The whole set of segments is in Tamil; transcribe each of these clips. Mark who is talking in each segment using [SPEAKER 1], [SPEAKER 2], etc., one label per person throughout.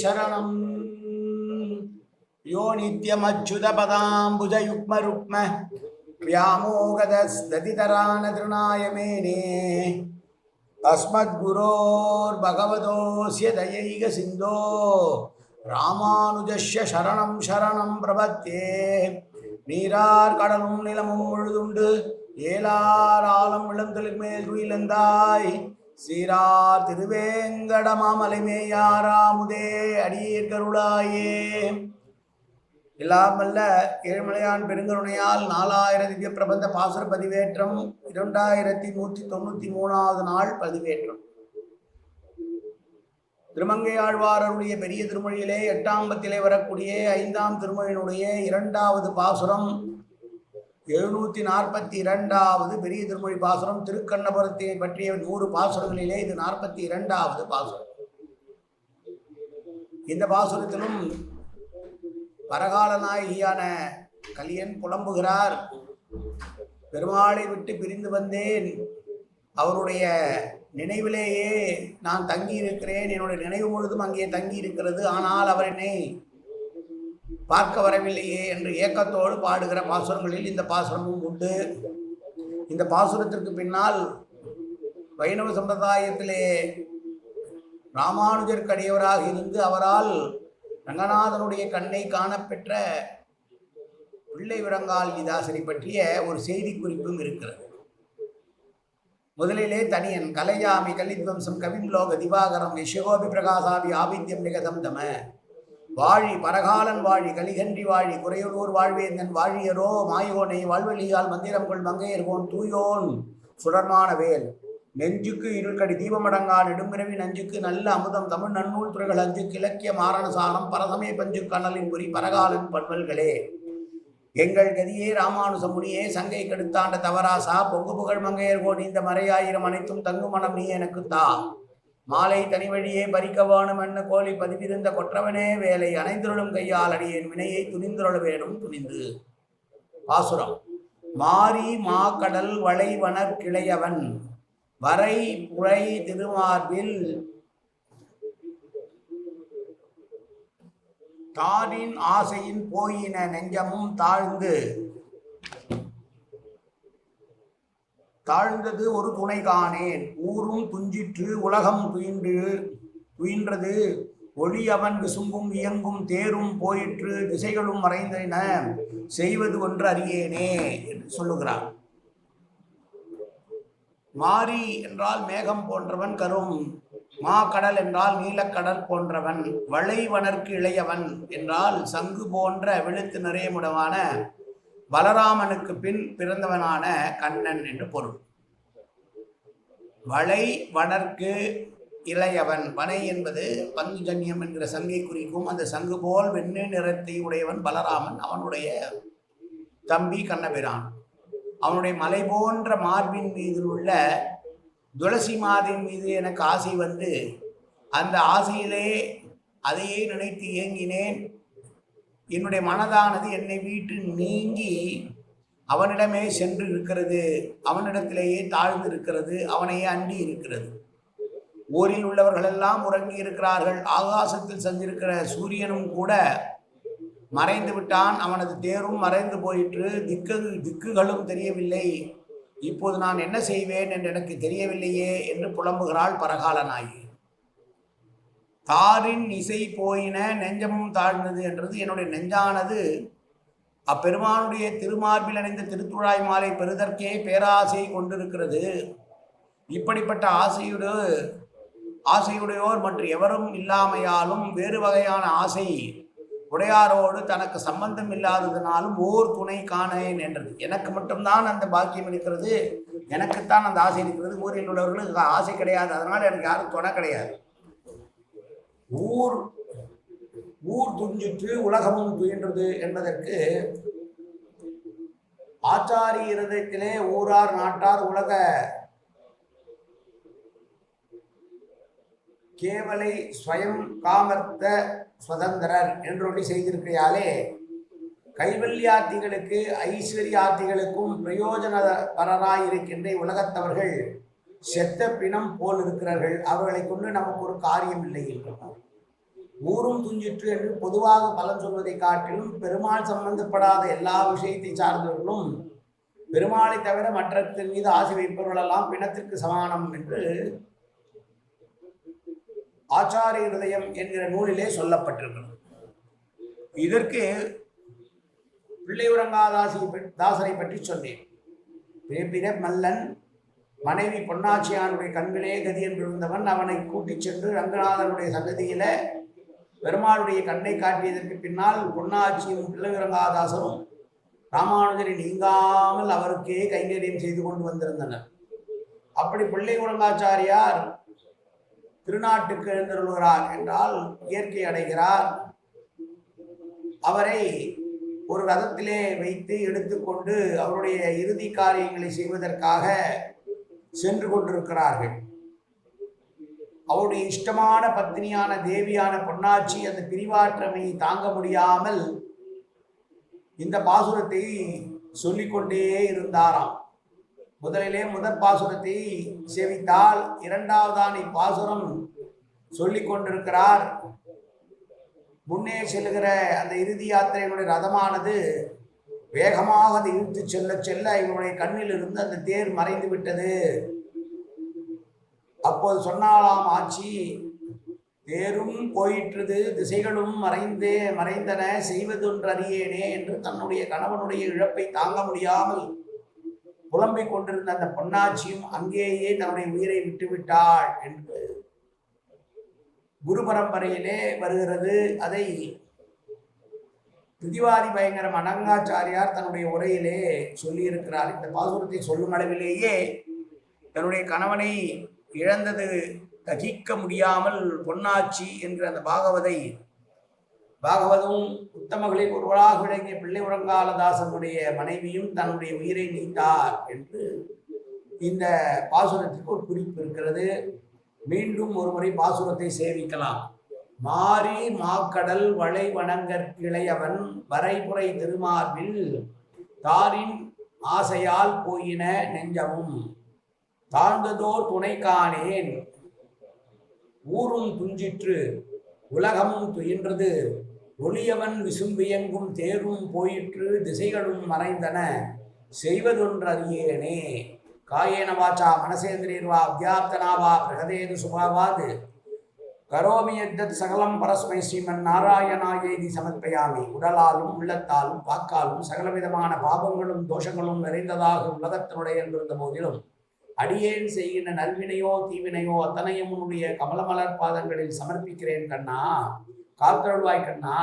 [SPEAKER 1] சரணம் யோ நித்யமச்சுதபதாம்புஜயுக்மருக்ம व्यामोगदस्ततितरान तृणाय मेने अस्मद्गुरोर्भगवतोऽस्य दयैकसिन्धो ராமானுஜஸ்ய சரணம் சரணம் பிரபத்தே நீரார் கடலும் நிலமும் முழுதுண்டு ஏலார் ஆலம் இளந்தலின் மேல் துயிலந்தாய் சீரார் திருவேங்கடமாமலைமேயாராமுதே அடியேர் கருளாயே. இல்லாமல்ல ஏழ்மலையான் பெருங்கருணையால் நாலாயிரம் திவ்ய பிரபந்த பாசுர பதிவேற்றம் இரண்டாயிரத்தி நூற்றி தொண்ணூற்றி மூணாவது நாள் பதிவேற்றம். திருமங்கையாழ்வாரருடைய பெரிய திருமொழியிலே எட்டாம்பத்திலே வரக்கூடிய ஐந்தாம் திருமொழியினுடைய இரண்டாவது பாசுரம் எழுநூற்றி நாற்பத்தி இரண்டாவது பெரிய திருமொழி பாசுரம். திருக்கண்ணபுரத்தை பற்றிய நூறு பாசுரங்களிலே இது நாற்பத்தி இரண்டாவது பாசுரம். இந்த பாசுரத்திலும் பரகால நாயகியான கலியன் புலம்புகிறார். பெருமாளை விட்டு பிரிந்து வந்தேன். அவருடைய நினைவிலேயே நான் தங்கியிருக்கிறேன். என்னுடைய நினைவு முழுதும் அங்கே தங்கி இருக்கிறது ஆனால் அவர் என்னை பார்க்க வரவில்லையே என்று ஏக்கத்தோடு பாடுகிற பாசுரங்களில் இந்த பாசுரமும் உண்டு. இந்த பாசுரத்திற்கு பின்னால் வைணவ சம்பிரதாயத்திலே ராமானுஜர் அடியவராக இருந்து அவரால் ரங்கநாதனுடைய கண்ணை காணப்பெற்ற பிள்ளை விரங்கால் விதாசனை பற்றிய ஒரு செய்தி குறிப்பும் இருக்கிறது. முதலிலே தனியன் கலையாமி கலித்வம்சம் கவிம்லோக திவாகரம் யசோபி பிரகாசாபி ஆபித்யம் நிகதம் தம. வாழி பரகாலன் வாழி கலிகன்றி வாழி குறையுளூர் வாழ்வேந்தன் வாழியரோ மாயோனை வாழ்வழியால் மந்திரம் கொள் மங்கையர்கோன் தூயோன். சுடர்மான வேல். நெஞ்சுக்கு இருள்கடி தீபமடங்கா நெடும்பிறவி நஞ்சுக்கு நல்ல அமுதம் தமிழ் நன்னூல் துறைகள் அஞ்சு கிழக்கிய மாரணசாரம் பரசமய பஞ்சு கண்ணலின் குறி பரகாலன் பண்பல்களே. எங்கள் கதியே ராமானுச முனியே சங்கை கெடுத்தாண்ட தவராசா பொங்கு புகழ் மங்கையர் கோடி இந்த மறையாயிரம் அனைத்தும் தங்கு மனம் நீ எனக்கு தா மாலை தனி வழியே பறிக்க என்ன கோழி பதிவிருந்த கொற்றவனே வேலை அனைந்துருளும் கையால் அடியேன் வினையை துணிந்துருள வேணும் துணிந்து. பாசுரம். மாரி மாக்கடல் வளைவனர் கிளையவன் வரை புரை திருமார்பில் தானின் ஆசையின் போயின நெஞ்சமும் தாழ்ந்து தாழ்ந்தது ஒரு துணை காணேன் ஊரும் துஞ்சிற்று உலகம் துயின்று. துயின்றது ஒளி அவன் விசும்பும் இயங்கும் தேரும் போயிற்று திசைகளும் மறைந்தன. செய்வது ஒன்று அறியேனே என்று சொல்லுகிறார். மாரி என்றால் மேகம் போன்றவன் கரும் மா கடல் என்றால் நீலக்கடல் போன்றவன் வளைவனர்க்கு இளையவன் என்றால் சங்கு போன்ற வெளுத்து நிறையமுடவான பலராமனுக்கு பின் பிறந்தவனான கண்ணன் என்று பொருள். வளை வணர்க்கு இளையவன். வனை என்பது பங்குஜன்யம் என்கிற சங்கை குறிக்கும் அந்த சங்கு போல் வெண்ணெய் நிறத்தை உடையவன் பலராமன். அவனுடைய தம்பி கண்ணபிரான். அவனுடைய மலை போன்ற மார்பின் மீது உள்ள துளசி மாதின் மீது எனக்கு ஆசை வந்து அந்த ஆசையிலே அதையே நினைத்து ஏங்கினேன். என்னுடைய மனதானது என்னை வீட்டு நீங்கி அவனிடமே சென்று இருக்கிறது. அவனிடத்திலேயே தாழ்ந்து இருக்கிறது. அவனையே அண்டி இருக்கிறது. ஊரில் உள்ளவர்களெல்லாம் உறங்கி இருக்கிறார்கள். ஆகாசத்தில் சென்றிருக்கிற சூரியனும் கூட மறைந்து விட்டான். அவனது தேரும் மறைந்து போயிற்று. திக்கு திக்குகளும் தெரியவில்லை. இப்போது நான் என்ன செய்வேன் என்று எனக்கு தெரியவில்லையே என்று புலம்புகிறாள் பரகாலனாயி தாரின் இசை போயின நெஞ்சமும் தாழ்ந்தது என்றது என்னுடைய நெஞ்சானது. அப்பெருமானுடைய திருமார்பில் அணிந்த திருத்துழாய் மாலை பெறுதற்கே பேராசை கொண்டிருக்கிறது. இப்படிப்பட்ட ஆசையுடு ஆசையுடையோர் மற்ற எவரும் இல்லாமையாலும் வேறு வகையான ஆசை உடையாரோடு தனக்கு சம்பந்தம் இல்லாததினாலும் ஓர் துணை காணேன் என்றது. எனக்கு மட்டும்தான் அந்த பாக்கியம் இருக்கிறது. எனக்குத்தான் அந்த ஆசை இருக்கிறது. ஊரில் உள்ளவர்களுக்கு ஆசை கிடையாது. அதனால் எனக்கு யாரும் துணை கிடையாது. ஊர் ஊர் துஞ்சிற்று உலகமும் துயின்றது என்பதற்கு ஆச்சாரி இருதயத்திலே ஊரார் நாட்டார் உலக கேவலை ஸ்வயம் காமர்த்த சுதந்திரர் என்றொழி செய்திருக்கையாலே கைவல்யார்த்திகளுக்கு ஐஸ்வர்யார்த்திகளுக்கும் பிரயோஜனபரராயிருக்கின்ற உலகத்தவர்கள் செத்த பிணம் போல் இருக்கிறார்கள். அவர்களை கொண்டு நமக்கு ஒரு காரியம் இல்லை என்றார் ஊரும் துஞ்சிற்று என்று பொதுவாக பலன் சொல்வதை காட்டிலும் பெருமாள் சம்பந்தப்படாத எல்லா விஷயத்தை சார்ந்தவர்களும் பெருமாளை தவிர மற்றத்தின் மீது ஆசை வைப்பவர்களெல்லாம் பிணத்திற்கு சமானம் என்று ஆச்சாரிய ஹிருதயம் என்கிற நூலிலே சொல்லப்பட்டிருக்கிறது. இதற்கு பிள்ளையுரங்காதாசி தாசரை பற்றி சொன்னேன். பிற மல்லன் மனைவி பொன்னாச்சியானுடைய கண்களே கதி என்று இருந்தவன் அவனை கூட்டிச் சென்று ரங்கநாதனுடைய சன்னதியில பெருமாளுடைய கண்ணை காட்டியதற்கு பின்னால் பொன்னாச்சியும் பிள்ளைவிரங்காதாசரும் ராமானுஜரை நீங்காமல் அவருக்கே கைங்கரியம் செய்து கொண்டு வந்திருந்தனர். அப்படி பிள்ளை உரங்காச்சாரியார் திருநாட்டுக்கு எழுந்தருள்கிறார் என்றால் இயற்கை அடைகிறார். அவரை ஒரு ரதத்திலே வைத்து எடுத்துக்கொண்டு அவருடைய இறுதி காரியங்களை செய்வதற்காக சென்று கொண்டிருக்கிறார்கள். அவருடைய இஷ்டமான பத்னியான தேவியான பொன்னாச்சி அந்த பிரிவாற்றமையை தாங்க முடியாமல் இந்த பாசுரத்தை சொல்லிக்கொண்டே இருந்தாராம். முதலிலே முதற் பாசுரத்தை சேவித்தால் இரண்டாவதான இப்பாசுரம் சொல்லிக் கொண்டிருக்கிறார். முன்னே செல்லுகிற அந்த இறுதி யாத்திரையினுடைய ரதமானது வேகமாக அதை இழுத்து செல்ல செல்ல இவனுடைய கண்ணில் இருந்து அந்த தேர் மறைந்து விட்டது. அப்போது சொன்னாலாம் ஆட்சி தேரும் போயிற்றது திசைகளும் மறைந்தே மறைந்தன செய்வதொன்றறியேனே என்று தன்னுடைய கணவனுடைய இழப்பை தாங்க முடியாமல் புலம்பிக் கொண்டிருந்த அந்த பொன்னாச்சியும் அங்கேயே தன்னுடைய உயிரை விட்டுவிட்டாள் என்று குரு பரம்பரையிலே வருகிறது. அதை திதிவாதி பயங்கரம் அனங்காச்சாரியார் தன்னுடைய உரையிலே சொல்லியிருக்கிறார். இந்த பாசுரத்தை சொல்லும் அளவிலேயே தன்னுடைய கணவனை இழந்தது தகிக்க முடியாமல் பொன்னாச்சி என்ற அந்த பாகவதை பாகவதும் உத்தமகளில் ஒருவராக விளங்கிய பிள்ளை உரங்காலதாசனுடைய மனைவியும் தன்னுடைய உயிரை நீத்தார் என்று இந்த பாசுரத்துக்கு ஒரு குறிப்பு இருக்கிறது. மீண்டும் ஒரு முறை பாசுரத்தை சேவிக்கலாம். மாறி மாக்கடல் வளை வணங்கற்கிளையவன் வரைபுரை திருமார்பில் தாரின் ஆசையால் போயின நெஞ்சமும் தாழ்ந்ததோர் துணை காணேன். ஊரும் துஞ்சிற்று உலகமும் துயின்றது ஒளியவன் விசும்பியங்கும் தேரும் போயிற்று திசைகளும் மறைந்தன செய்வதொன்றறியேனே காயேன வாச்சா மனசேந்திரியர்வா அத்தியாப்தனாவா பிரகதேது சுபாவாது. கரோமி எத்தத் சகலம் பரஸ்மை ஸ்ரீமன் நாராயணாயேதி சமர்ப்பயாமி. உடலாலும் உள்ளத்தாலும் வாக்காலும் சகலவிதமான பாபங்களும் தோஷங்களும் நிறைந்ததாக உலகத்தினுடைய என்றிருந்த போதிலும் அடியேன் செய்கின்ற நல்வினையோ தீவினையோ அத்தனையும் உன்னுடைய கமலமலர் பாதங்களில் சமர்ப்பிக்கிறேன் கண்ணா. காத்தருள்வாய் கண்ணா.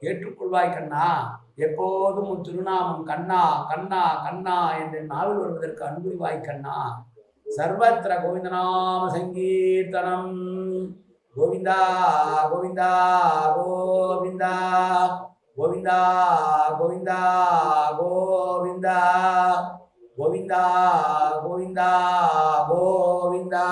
[SPEAKER 1] ஏற்றுக்கொள்வாய் கண்ணா. எப்போதும் உன் திருநாமம் கண்ணா கண்ணா கண்ணா என்று நாவில் வருவதற்கு அன்புரிவாய் கண்ணா. சர்வத்திர கோவிந்தநாம சங்கீர்த்தனம். 고빈다 고빈다 고빈다 고빈다 고빈다 고빈다 고빈다 고빈다 고빈다